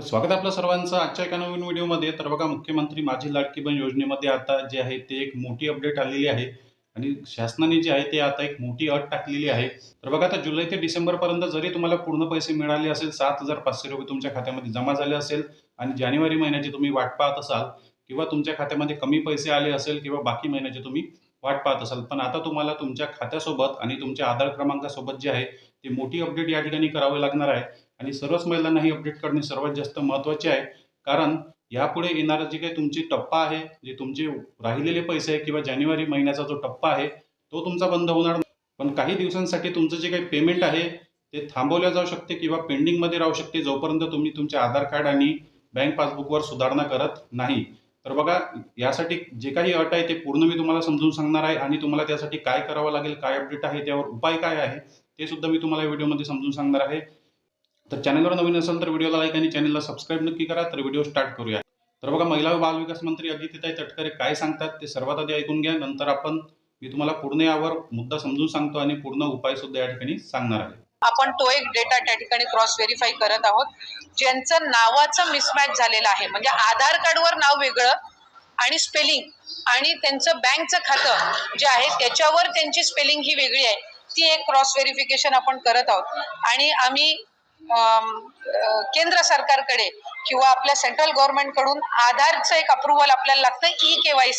स्वागत आपलं सर्वांचं आजच्या एका नवीन व्हिडिओमध्ये. तर बघा मुख्यमंत्री माझी लाडकी बहीण योजनेमध्ये आता जे आहे ते एक मोठी अपडेट आलेली आहे. आणि शासनाने जे आहे ते आता एक मोठी अट टाकलेली आहे. तर बघा आता जुलै ते डिसेंबरपर्यंत जरी तुम्हाला पूर्ण पैसे मिळाले असेल सात हजार पाचशे रुपये तुमच्या खात्यामध्ये जमा झाले असेल आणि जानेवारी महिन्याची तुम्ही वाट पाहत असाल किंवा तुमच्या खात्यामध्ये कमी पैसे आले असेल किंवा बाकी महिन्याचे तुम्ही वाट पाहत असाल पण आता तुम्हाला तुमच्या खात्यासोबत आणि तुमच्या आधार क्रमांकासोबत जे आहे ते मोठी अपडेट या ठिकाणी करावे लागणार आहे. आणि सर्वच महिलांना ही अपडेट करणे सर्वात जास्त महत्त्वाचे आहे. कारण यापुढे येणारा जे काही तुमची टप्पा आहे जे तुमचे राहिलेले पैसे आहे किंवा जानेवारी महिन्याचा जो टप्पा आहे तो तुमचा बंद होणार पण काही दिवसांसाठी तुमचं जे काही पेमेंट आहे ते थांबवल्या जाऊ शकते किंवा पेंडिंगमध्ये राहू शकते जोपर्यंत तुम्ही तुमच्या आधार कार्ड आणि बँक पासबुकवर सुधारणा करत नाही. तर बघा यासाठी जे काही अट आहे ते पूर्ण मी तुम्हाला समजून सांगणार आहे आणि तुम्हाला त्यासाठी काय करावं लागेल काय अपडेट आहे त्यावर उपाय काय आहे ते सुद्धा मी तुम्हाला व्हिडिओमध्ये समजून सांगणार आहे. तर चॅनलवर नवीन असेल तर व्हिडिओला लाईक आणि चॅनलला सबस्क्राईब नक्की करा तर व्हिडिओ स्टार्ट करूया. तर बघा महिला व बालविकास मंत्री अदितीताई तटकरे काय सांगतात ते सर्वात आधी ऐकून घ्या. नंतर आपण मी तुम्हाला पूर्ण यावर मुद्दा समजून सांगतो आणि पूर्ण उपाय सुद्धा या ठिकाणी सांगणार आहे. आपण तो एक डेटा त्या ठिकाणी क्रॉस व्हेरीफाय करत आहोत. ज्यांचं नावाचं मिसमॅच झालेलं आहे म्हणजे आधार कार्डवर नाव वेगळं आणि स्पेलिंग आणि त्यांचं बँकचं खातं जे आहे त्याच्यावर त्यांची स्पेलिंग ही वेगळी आहे. ती एक क्रॉस व्हेरिफिकेशन आपण करत आहोत. आणि आम्ही केंद्र सरकारकडे किंवा आपल्या सेंट्रल गव्हर्नमेंटकडून आधारचं एक अप्रुव्हल आपल्याला लागतं ई के वाय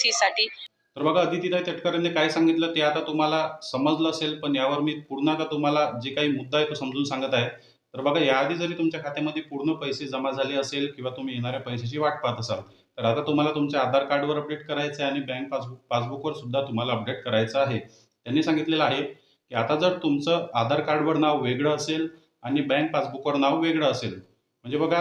तर बघा अदितीताई तटकरेंनी काय सांगितलं ते आता तुम्हाला समजलं असेल पण यावर मी पूर्ण आता तुम्हाला जे काही मुद्दा आहे तो समजून सांगत आहे. तर बघा याआधी जरी तुमच्या खात्यामध्ये पूर्ण पैसे जमा झाले असेल किंवा तुम्ही येणाऱ्या पैशाची वाट पाहत असाल तर आता तुम्हाला तुमच्या आधार कार्डवर अपडेट करायचं आहे आणि बँक पासबुक पासबुकवर सुद्धा तुम्हाला अपडेट करायचं आहे. त्यांनी सांगितलेलं आहे की आता जर तुमचं आधार कार्डवर नाव वेगळं असेल आणि बँक पासबुकवर नाव वेगळं असेल. म्हणजे बघा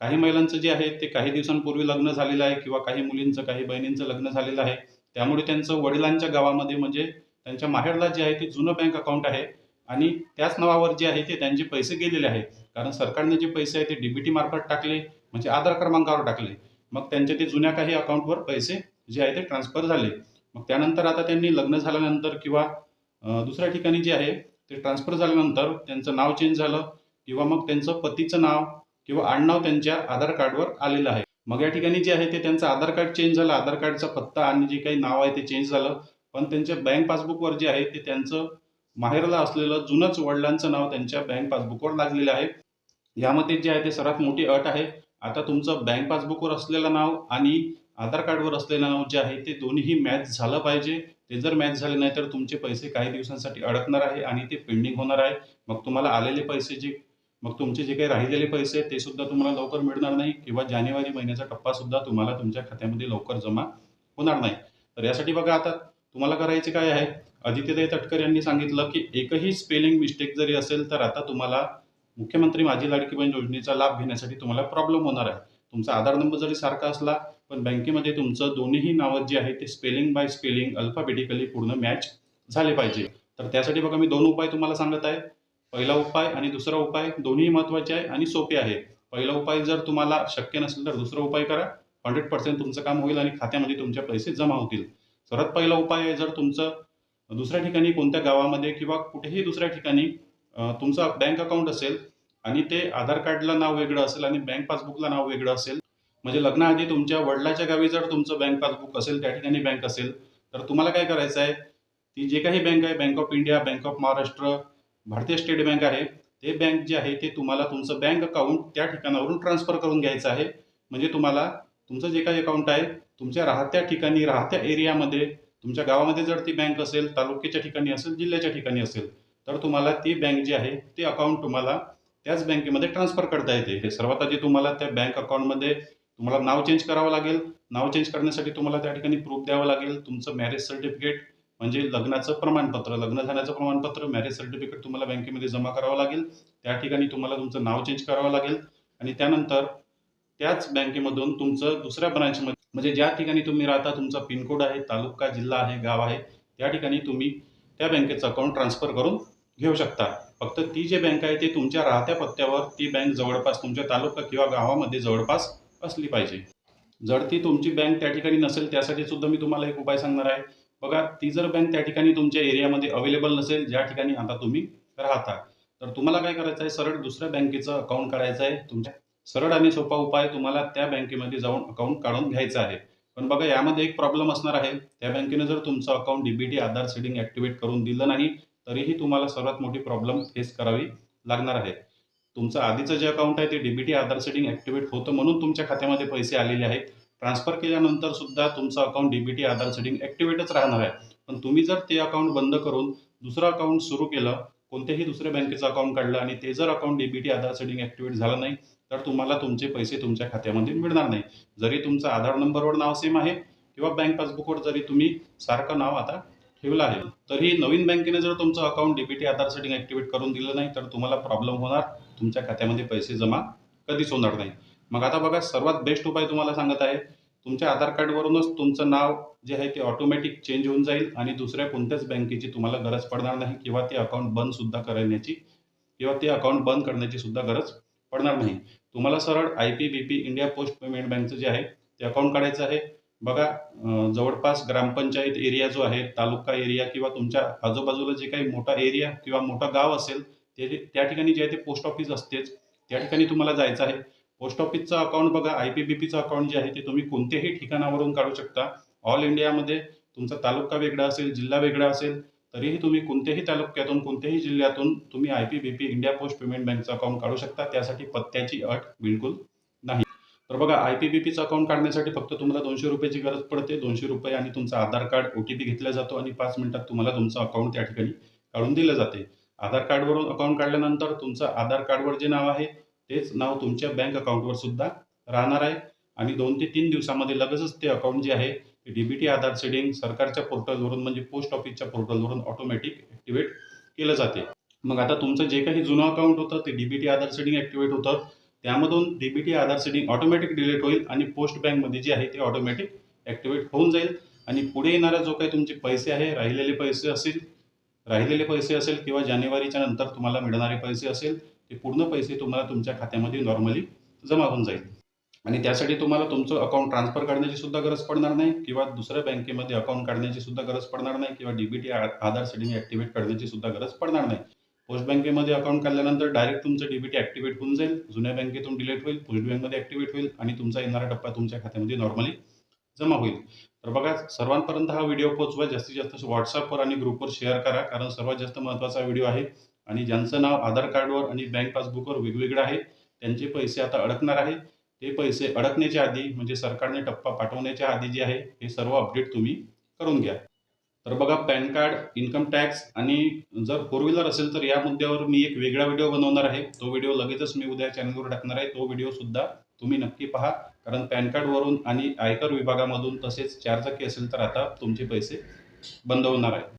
काही महिलांचं जे आहे ते काही दिवसांपूर्वी लग्न झालेलं आहे किंवा काही मुलींचं काही बहिणींचं लग्न झालेलं आहे. त्यामुळे त्यांचं वडिलांच्या गावामध्ये म्हणजे त्यांच्या माहेरला जे आहे ते जुनं बँक अकाउंट आहे आणि त्याच नावावर जे आहे ते त्यांचे पैसे गेलेले आहे कारण सरकारने जे पैसे आहे ते डीबीटी मार्फत टाकले म्हणजे आधार क्रमांकावर टाकले. मग त्यांचे ते जुन्या काही अकाउंटवर पैसे जे आहे ते ट्रान्सफर झाले. मग त्यानंतर आता त्यांनी लग्न झाल्यानंतर किंवा दुसऱ्या ठिकाणी जे आहे ते ट्रान्सफर झाल्यानंतर त्यांचं नाव चेंज झालं किंवा मग त्यांचं पतीचं नाव किंवा आडनाव त्यांच्या आधार कार्डवर आलेलं आहे. मग या ठिकाणी जे आहे ते त्यांचं आधार कार्ड चेंज झालं आधार कार्डचा पत्ता आणि जे काही नाव आहे ते चेंज झालं. पण त्यांच्या बँक पासबुकवर जे आहे ते त्यांचं माहेरला असलेलं जुनंच वडिलांचं नाव त्यांच्या बँक पासबुकवर लागलेलं आहे. यामध्ये जे आहे ते सर्वात मोठी अट आहे. आता तुमचं बँक पासबुकवर असलेलं नाव आणि आधार कार्डवर असलेलं नाव जे आहे ते दोन्हीही मॅच झालं पाहिजे. ते जर मॅच झाले नाही तर तुमचे पैसे काही दिवसांसाठी अडकणार आहे आणि ते पेंडिंग होणार आहे. मग तुम्हाला आलेले पैसे जे मग तुमचे जे काही राहिलेले पैसे ते सुद्धा तुम्हाला लवकर मिळणार नाही किंवा जानेवारी महिन्याचा टप्पा सुद्धा तुम्हाला तुमच्या खात्यामध्ये लवकर जमा होणार नाही. तर यासाठी बघा आता तुम्हाला करायचे काय आहे? आदित्यताई तटकर यांनी सांगितलं की एकही स्पेलिंग मिस्टेक जरी असेल तर आता तुम्हाला मुख्यमंत्री माझी लाडकी बहीण योजनेचा लाभ घेण्यासाठी तुम्हाला प्रॉब्लेम होणार आहे. तुमचा आधार नंबर जरी सारखा असला पण बँकेमध्ये तुमचं दोन्हीही नावं जे आहे ते स्पेलिंग बाय स्पेलिंग अल्फाबेटिकली पूर्ण मॅच झाले पाहिजे. तर त्यासाठी बघा मी दोन उपाय तुम्हाला सांगत आहे. पहिला उपाय आणि दुसरा उपाय दोन्ही महत्त्वाचे आहे आणि सोपे आहे. पहिला उपाय जर तुम्हाला शक्य नसेल तर दुसरा उपाय करा. हंड्रेड पर्सेंट तुमचं काम होईल आणि खात्यामध्ये तुमचे पैसे जमा होतील. सर्वात पहिला उपाय आहे जर तुमचं दुसऱ्या ठिकाणी कोणत्या गावामध्ये किंवा कुठेही दुसऱ्या ठिकाणी तुमचा तुमचं बँक अकाउंट असेल आणि ते आधार कार्डला नाव वेगळं असेल आणि बँक पासबुकला नाव वेगळं असेल म्हणजे लग्नाआधी तुमच्या वडिलाच्या गावी जर तुमचं बँक पासबुक असेल त्या ठिकाणी बँक असेल तर तुम्हाला काय करायचं आहे? ती जे काही बँक आहे bank of India bank of Maharashtra भारतीय स्टेट बँक आहे ते बँक जे आहे ते तुम्हाला तुमचं बँक अकाउंट त्या ठिकाणावरून ट्रान्सफर करून घ्यायचं आहे. म्हणजे तुम्हाला तुमचं जे काही अकाउंट आहे तुमच्या राहत्या ठिकाणी राहत्या एरियामध्ये तुमच्या गावामध्ये जर ती बँक असेल तालुक्याच्या ठिकाणी असेल जिल्ह्याच्या ठिकाणी असेल तर तुम्हाला ती बँक जी आहे ते अकाउंट तुम्हाला त्याच बँकेमध्ये ट्रान्सफर करता येते. हे सर्वात आधी तुम्हाला त्या बँक अकाउंटमध्ये तुम्हाला नाव चेंज करावं लागेल. नाव चेंज करण्यासाठी तुम्हाला त्या ठिकाणी प्रूफ द्यावं लागेल. तुमचं मॅरेज सर्टिफिकेट म्हणजे लग्नाचं प्रमाणपत्र लग्न झाल्याचं प्रमाणपत्र मॅरेज सर्टिफिकेट तुम्हाला बँकेमध्ये जमा करावं लागेल. त्या ठिकाणी तुम्हाला तुमचं नाव चेंज करावं लागेल. आणि त्यानंतर त्याच बँकेमधून तुमचं दुसऱ्या ब्रांचमध्ये म्हणजे ज्या ठिकाणी तुम्ही राहता तुमचा पिनकोड आहे तालुका जिल्हा आहे गाव आहे त्या ठिकाणी तुम्ही त्या बँकेचं अकाउंट ट्रान्सफर करून घेऊ शकता. फक्त ती जी बँक आहे ती तुमच्या राहत्या पत्त्यावर ती बँक जवळपास तुमच्या तालुका किंवा गावामध्ये जवळपास असली पाहिजे. जर ती तुमची बँक त्या ठिकाणी नसेल त्यासाठी सुद्धा मी तुम्हाला एक उपाय सांगणार आहे. बघा ती जर बँक त्या ठिकाणी तुमच्या एरियामध्ये अवेलेबल नसेल ज्या ठिकाणी आता तुम्ही राहता तर तुम्हाला काय करायचं आहे? सरळ दुसऱ्या बँकेचं अकाउंट करायचं आहे. तुमच्या सरळ आणि सोपा उपाय तुम्हाला त्या बँकेमध्ये जाऊन अकाउंट काढून घ्यायचं आहे. पण बघा यामध्ये एक प्रॉब्लेम असणार आहे. त्या बँकेने जर तुमचं account DBT Aadhaar seeding activate करून दिलं नाही तरीही तुम्हाला सर्वात मोठी प्रॉब्लेम फेस करावी लागणार आहे. तुमचं आधीचं जे अकाउंट आहे ते डीबीटी आधार सेटिंग ॲक्टिवेट होतं म्हणून तुमच्या खात्यामध्ये पैसे आलेले आहेत. ट्रान्सफर केल्यानंतर सुद्धा तुमचं अकाउंट डीबीटी आधार सेटिंग ॲक्टिवेटच राहणार आहे. पण तुम्ही जर ते अकाउंट बंद करून दुसरं अकाउंट सुरू केलं कोणत्याही दुसऱ्या बँकेचं अकाउंट काढलं आणि ते जर account DBT Aadhaar setting activate झालं नाही तर तुम्हाला तुमचे पैसे तुमच्या खात्यामध्ये मिळणार नाही. जरी तुमचं आधार नंबरवर नाव सेम आहे किंवा बँक पासबुकवर जरी तुम्ही सारखं नाव आता ठेवलं आहे. तरीही नवीन बँकेने जर तुमचं account DBT Aadhaar setting activate करून दिलं नाही तर तुम्हाला प्रॉब्लेम होणार. तुमच्या खात्यामध्ये पैसे जमा कधीच होणार नाही. मग आता बघा सर्वात बेस्ट उपाय तुम्हाला सांगत आहे तुमच्या आधार कार्डवरूनच तुमचं नाव जे आहे ते ऑटोमॅटिक चेंज होऊन जाईल आणि दुसऱ्या कोणत्याच बँकेची तुम्हाला गरज पडणार नाही किंवा ते अकाउंट बंद सुद्धा करण्याची किंवा ते अकाउंट बंद करण्याची सुद्धा गरज पडणार नाही. तुम्हाला सरळ I P B P India post payment बँकचं जे आहे ते अकाउंट काढायचं आहे. बघा जवळपास ग्रामपंचायत एरिया जो आहे तालुका एरिया किंवा तुमच्या आजूबाजूला जे काही मोठा एरिया किंवा मोठा गाव असेल ते त्या ठिकाणी जे आहे ते पोस्ट ऑफिस असतेच. त्या ठिकाणी तुम्हाला जायचं आहे. पोस्ट ऑफिसचं अकाउंट बघा आय पी बी पीचं अकाउंट जे आहे ते तुम्ही कोणत्याही ठिकाणावरून काढू शकता. ऑल इंडियामध्ये तुमचा तालुका वेगळा असेल जिल्हा वेगळा असेल तरीही तुम्ही कोणत्याही तालुक्यातून कोणत्याही जिल्ह्यातून तुम्ही I P B P India post payment बँकचं account काढू शकता. त्यासाठी पत्त्याची अट बिलकुल तर बघा आय पी बी पीचं अकाउंट काढण्यासाठी फक्त तुम्हाला दोनशे रुपयाची गरज पडते. दोनशे रुपये आणि तुमचं Aadhaar card O T P घेतला जातो आणि पाच मिनिटात तुम्हाला तुमचं अकाउंट त्या ठिकाणी काढून दिलं जाते. आधार कार्डवरून अकाउंट काढल्यानंतर तुमचं आधार कार्डवर जे नाव आहे तेच नाव तुमच्या बँक अकाउंटवर सुद्धा राहणार आहे. आणि दोन ते तीन दिवसामध्ये लगेचच ते अकाउंट जे आहे ते डीबीटी आधार सेडिंग सरकारच्या पोर्टलवरून म्हणजे पोस्ट ऑफिसच्या पोर्टलवरून ऑटोमॅटिक ॲक्टिवेट केलं जाते. मग आता तुमचं जे काही जुनं अकाउंट होतं ते डीबीटी आधार सेडिंग ॲक्टिवेट होतं. त्यामधून DBT Aadhaar seeding automatic delete होईल आणि पोस्ट बँकमध्ये जे आहे ते ऑटोमॅटिक ॲक्टिवेट होऊन जाईल. आणि पुढे येणारा जो काही तुमचे पैसे आहे राहिलेले पैसे असेल राहिलेले पैसे असेल किंवा जानेवारीच्या नंतर तुम्हाला मिळणारे पैसे असेल ते पूर्ण पैसे तुम्हाला तुमच्या खात्यामध्ये नॉर्मली जमा होऊन जाईल. आणि त्यासाठी तुम्हाला तुमचं अकाउंट ट्रान्सफर करण्याची सुद्धा गरज पडणार नाही किंवा दुसऱ्या बँकेमध्ये अकाउंट काढण्याची सुद्धा गरज पडणार नाही किंवा डीबीटी आधार सेटिंग ॲक्टिवेट करण्याची सुद्धा गरज पडणार नाही. पोस्ट बँकेमध्ये अकाउंट काढल्यानंतर डायरेक्ट तुमचं डीबीटी ॲक्टिवेट होऊन जाईल जुन्या बँकेतून डिलीट होईल पोस्ट बँकमध्ये ॲक्टिवेट होईल आणि तुमचा येणारा टप्पा तुमच्या खात्यामध्ये नॉर्मली जमा होईल. तर बघा सर्वांपर्यंत हा व्हिडिओ पोहोचवा. जास्तीत जास्त व्हॉट्सअपवर आणि ग्रुपवर शेअर करा कारण सर्वात जास्त महत्त्वाचा व्हिडिओ आहे आणि ज्यांचं नाव आधार कार्डवर आणि बँक पासबुकवर वेगवेगळं आहे त्यांचे पैसे आता अडकणार आहे. ते पैसे अडकण्याच्या आधी म्हणजे सरकारने टप्पा पाठवण्याच्या आधी जे आहे हे सर्व अपडेट तुम्ही करून घ्या. तर बघा पॅन कार्ड इन्कम टॅक्स आणि जर फोर व्हीलर असेल तर या मुद्द्यावर मी एक वेगळा व्हिडिओ बनवणार आहे. तो व्हिडिओ लगेचच मी उद्या चॅनलवर टाकणार आहे. तो व्हिडिओ सुद्धा तुम्ही नक्की पहा. कारण पॅन कार्डवरून आणि आयकर विभागामधून तसेच चारचाकी असेल तर आता तुमचे पैसे बंद होणार आहे